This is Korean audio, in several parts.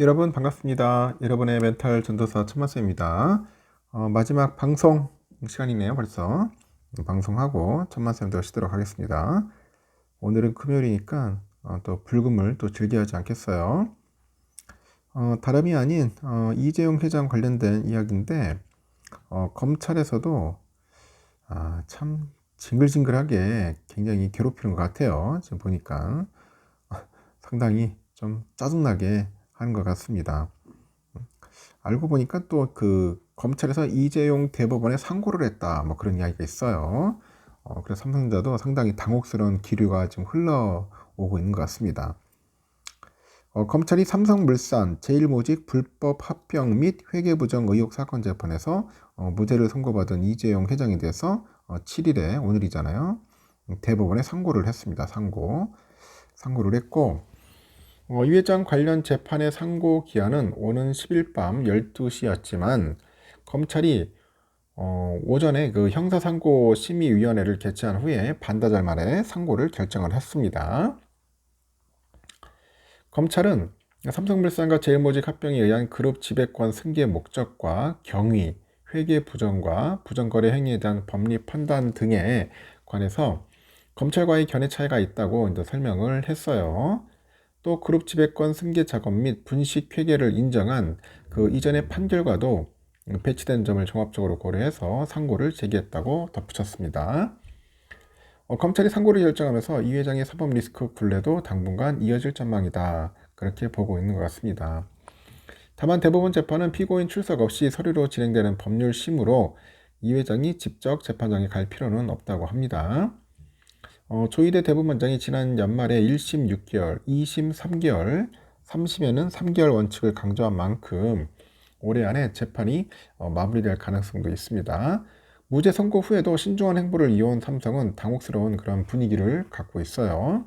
여러분 반갑습니다. 여러분의 멘탈 전도사 천만쌤입니다. 어, 마지막 방송 시간이네요 벌써 방송하고 천만쌤 도 쉬도록 하겠습니다. 오늘은 금요일이니까 어, 또 불금을 또 즐겨야지 않겠어요. 어, 다름이 아닌 어, 이재용 회장 관련된 이야기인데 어, 검찰에서도 아, 참 징글징글하게 굉장히 괴롭히는 것 같아요. 지금 보니까 상당히 좀 짜증나게 하는 것 같습니다. 알고 보니까 또 그 검찰에서 이재용 대법원에 상고를 했다 뭐 그런 이야기가 있어요. 어, 그래서 삼성자도 상당히 당혹스러운 기류가 지금 흘러오고 있는 것 같습니다. 어, 검찰이 삼성물산 제일모직 불법 합병 및 회계부정 의혹 사건 재판에서 어, 무죄를 선고받은 이재용 회장에 대해서 어, 7일에 오늘이잖아요. 대법원에 상고를 했습니다. 상고. 상고를 했고 어, 이 회장 관련 재판의 상고 기한은 오는 10일 밤 12시였지만 검찰이 어, 오전에 그 형사상고 심의위원회를 개최한 후에 반나절 만에 상고를 결정을 했습니다. 검찰은 삼성물산과 제일모직 합병에 의한 그룹 지배권 승계 목적과 경위, 회계 부정과 부정거래 행위에 대한 법리 판단 등에 관해서 검찰과의 견해 차이가 있다고 이제 설명을 했어요. 또 그룹 지배권 승계 작업 및 분식 회계를 인정한 그 이전의 판결과도 배치된 점을 종합적으로 고려해서 상고를 제기했다고 덧붙였습니다. 어, 검찰이 상고를 결정하면서 이 회장의 사법 리스크 굴레도 당분간 이어질 전망이다. 그렇게 보고 있는 것 같습니다. 다만 대법원 재판은 피고인 출석 없이 서류로 진행되는 법률 심으로 이 회장이 직접 재판장에 갈 필요는 없다고 합니다. 어, 조희대 대법원장이 지난 연말에 1심 6개월, 2심 3개월, 3심에는 3개월 원칙을 강조한 만큼 올해 안에 재판이 어, 마무리될 가능성도 있습니다. 무죄 선고 후에도 신중한 행보를 이어온 삼성은 당혹스러운 그런 분위기를 갖고 있어요.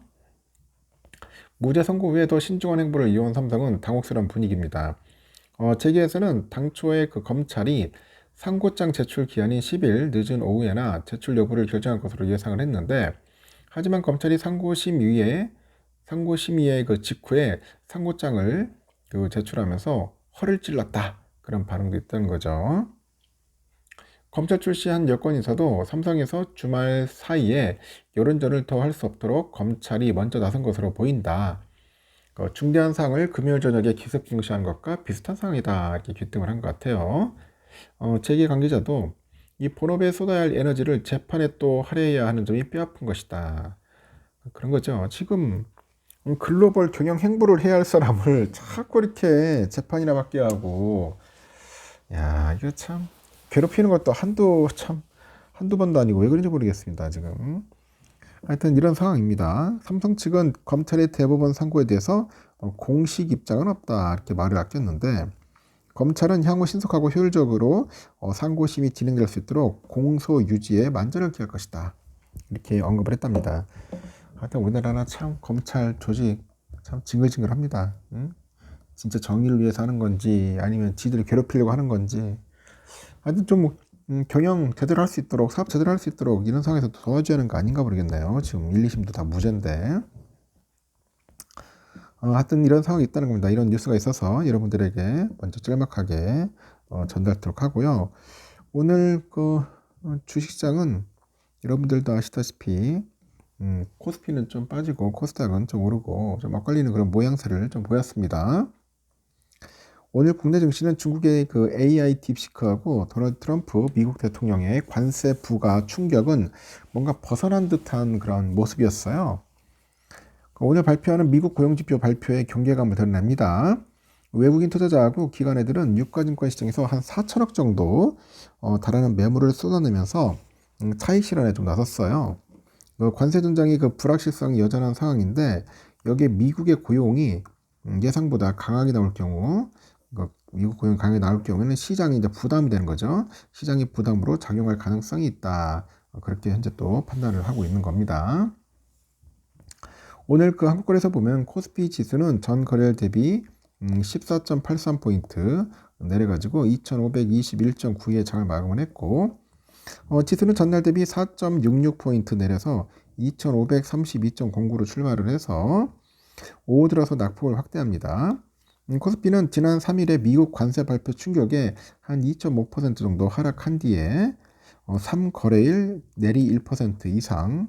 무죄 선고 후에도 신중한 행보를 이어온 삼성은 당혹스러운 분위기입니다. 어, 재계에서는 당초에 그 검찰이 상고장 제출 기한인 10일 늦은 오후에나 제출 여부를 결정할 것으로 예상을 했는데 하지만 검찰이 상고심의에 상고심의의 그 직후에 상고장을 그 제출하면서 허를 찔렀다 그런 반응도 있다는 거죠. 검찰 출시 한 여권 인사도 삼성에서 주말 사이에 여론전을 더 할 수 없도록 검찰이 먼저 나선 것으로 보인다. 그 중대한 사항을 금요일 저녁에 기습 중시한 것과 비슷한 상황이다. 이렇게 귀등을 한 것 같아요. 어, 재계 관계자도 이 본업에 쏟아야 할 에너지를 재판에 또 할애해야 하는 점이 뼈아픈 것이다. 그런 거죠. 지금 글로벌 경영 행보를 해야 할 사람을 자꾸 이렇게 재판이나 받게 하고, 야, 이거 참. 괴롭히는 것도 한두 참 한두 번도 아니고 왜 그런지 모르겠습니다. 지금 하여튼 이런 상황입니다. 삼성 측은 검찰의 대법원 상고에 대해서 어, 공식 입장은 없다 이렇게 말을 아꼈는데 검찰은 향후 신속하고 효율적으로 어, 상고심이 진행될 수 있도록 공소 유지에 만전을 기할 것이다 이렇게 언급을 했답니다. 하여튼 우리나라는 참 검찰 조직 참 징글징글합니다. 응? 진짜 정의를 위해서 하는 건지 아니면 지들을 괴롭히려고 하는 건지 하여튼 좀 뭐, 음, 경영 제대로 할 수 있도록 사업 제대로 할 수 있도록 이런 상황에서 도와줘야 하는 거 아닌가 모르겠네요. 지금 1, 2심도 다 무죄인데. 어, 하여튼 이런 상황이 있다는 겁니다. 이런 뉴스가 있어서 여러분들에게 먼저 짤막하게 어, 전달하도록 하고요. 오늘 그 어, 주식시장은 여러분들도 아시다시피 음, 코스피는 좀 빠지고 코스닥은 좀 오르고 좀 엇갈리는 그런 모양새를 좀 보였습니다. 오늘 국내 증시는 중국의 그 AI 딥시크하고 도널드 트럼프 미국 대통령의 관세 부과 충격은 뭔가 벗어난 듯한 그런 모습이었어요. 오늘 발표하는 미국 고용지표 발표에 경계감을 드러냅니다. 외국인 투자자하고 기관애들은 유가증권 시장에서 한 4천억 정도 어, 달하는 매물을 쏟아내면서 음, 차익 실현에 좀 나섰어요. 그 관세 전장이 그 불확실성이 여전한 상황인데 여기에 미국의 고용이 음, 예상보다 강하게 나올 경우 미국 고용 강하게 나올 경우에는 시장이 이제 부담이 되는 거죠. 시장이 부담으로 작용할 가능성이 있다. 그렇게 현재 또 판단을 하고 있는 겁니다. 오늘 그 한국거래소 보면 코스피 지수는 전 거래일 대비 14.83포인트 음, 내려가지고 2521.9에 장을 마감을 했고 어, 지수는 전날 대비 4.66포인트 내려서 2532.09로 출발을 해서 오후 들어서 낙폭을 확대합니다. 음, 코스피는 지난 3일에 미국 관세 발표 충격에 한 2.5% 정도 하락한 뒤에 어, 3거래일 내리 1% 이상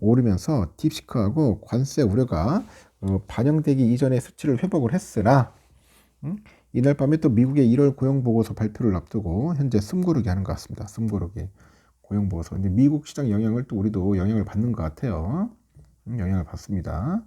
오르면서 딥시크하고 관세 우려가 어, 반영되기 이전의 수치를 회복을 했으나 음? 이날 밤에 또 미국의 1월 고용 보고서 발표를 앞두고 현재 숨고르기 하는 것 같습니다. 숨고르기 고용 보고서. 이제 미국 시장 영향을 또 우리도 영향을 받는 것 같아요. 음, 영향을 받습니다.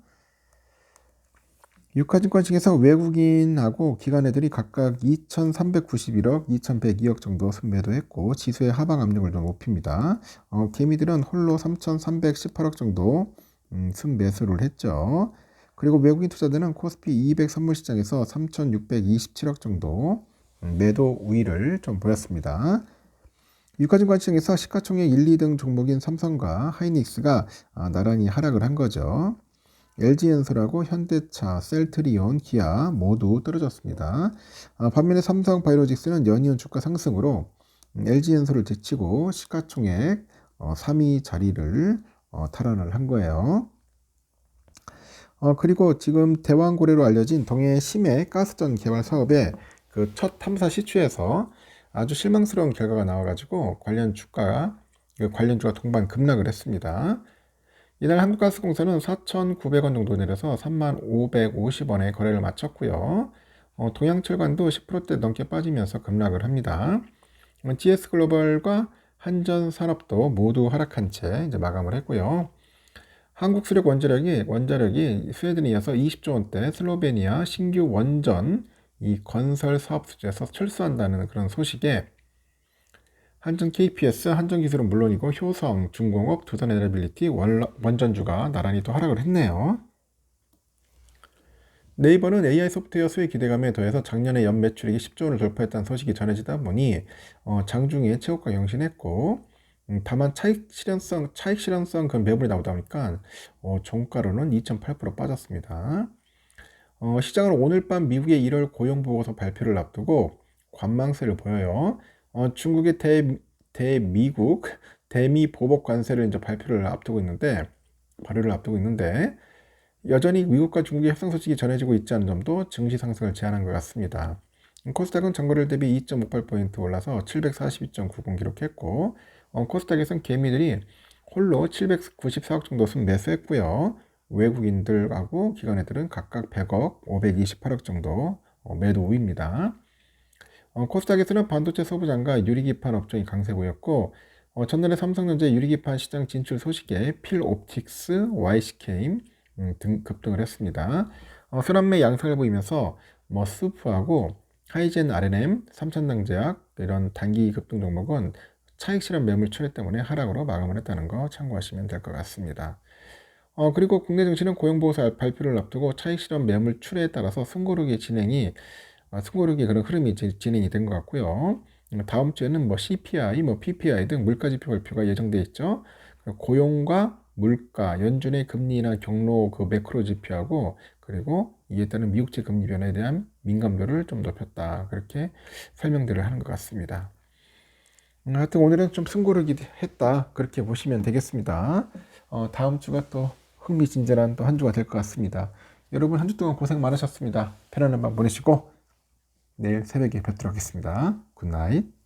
유가증권 측에서 외국인하고 기관애들이 각각 2,391억, 2,102억 정도 순매도 했고 지수의 하방 압력을 좀 높입니다. 어, 개미들은 홀로 3,318억 정도 음, 순매수를 했죠. 그리고 외국인 투자자는 코스피 200 선물 시장에서 3,627억 정도 음, 매도 우위를 좀 보였습니다. 유가증권 시장에서 시가총액 1, 2등 종목인 삼성과 하이닉스가 아, 나란히 하락을 한 거죠. LG엔솔하고 현대차, 셀트리온, 기아 모두 떨어졌습니다. 아, 반면에 삼성 바이오로직스는 연이은 주가 상승으로 LG엔솔을 제치고 시가총액 어, 3위 자리를 어, 탈환을 한 거예요. 어, 그리고 지금 대왕고래로 알려진 동해 심해 가스전 개발 사업의 그 첫 탐사 시추에서 아주 실망스러운 결과가 나와가지고 관련 주가 그 관련주가 동반 급락을 했습니다. 이날 한국가스공사는 4,900원 정도 내려서 3,550원에 거래를 마쳤고요. 어, 동양철관도 10%대 넘게 빠지면서 급락을 합니다. 어, GS글로벌과 한전산업도 모두 하락한 채 이제 마감을 했고요. 한국 수력 원자력이 원자력이 스웨덴에 이어서 20조 원대 슬로베니아 신규 원전 이 건설 사업 수주에서 철수한다는 그런 소식에 한전 KPS, 한전 기술은 물론이고 효성, 중공업, 두산 에너빌리티, 원전주가 나란히 또 하락을 했네요. 네이버는 AI 소프트웨어 수혜 기대감에 더해서 작년에 연 매출액이 10조 원을 돌파했다는 소식이 전해지다 보니 어, 장중에 최고가 경신했고 음, 다만 차익 실현성 차익 실현성 그 매물이 나오다 보니까 어, 종가로는 2.8% 빠졌습니다. 어, 시장은 오늘 밤 미국의 1월 고용 보고서 발표를 앞두고 관망세를 보여요. 어, 중국의 대, 대미국 대미 보복 관세를 이제 발표를 앞두고 있는데 발효를 앞두고 있는데 여전히 미국과 중국의 협상 소식이 전해지고 있지 않은 점도 증시 상승을 제한한 것 같습니다. 코스닥은 전거래일 대비 2.58포인트 올라서 742.90 기록했고 어, 코스닥에서는 개미들이 홀로 794억 정도 순 매수했고요. 외국인들하고 기관애들은 각각 100억, 528억 정도 어, 매도 우입니다. 어, 코스닥에서는 반도체 소부장과 유리기판 업종이 강세 보였고 어, 전날에 삼성전자 유리기판 시장 진출 소식에 필옵틱스, YC케임 음, 등 급등을 했습니다. 어, 순환매 양상을 보이면서 뭐 스프하고 하이젠 R&M, 삼천당제약 이런 단기 급등 종목은 차익 실현 매물 출회 때문에 하락으로 마감을 했다는 거 참고하시면 될 것 같습니다. 어, 그리고 국내 증시는 고용보고서 발표를 앞두고 차익 실현 매물 출회에 따라서 승고르기 진행이 아, 승고르기 그런 흐름이 진행이 된 것 같고요. 다음 주에는 뭐 CPI, 뭐 PPI 등 물가 지표 발표가 예정돼 있죠. 고용과 물가, 연준의 금리나 경로 그 매크로 지표하고 그리고 이에 따른 미국제 금리 변화에 대한 민감도를 좀 높였다. 그렇게 설명들을 하는 것 같습니다. 음, 하여튼 오늘은 좀 승고르기 했다. 그렇게 보시면 되겠습니다. 어, 다음 주가 또 흥미진진한 또 한 주가 될 것 같습니다. 여러분 한 주 동안 고생 많으셨습니다. 편안한 밤 보내시고 내일 새벽에 뵙도록 하겠습니다. 굿나잇.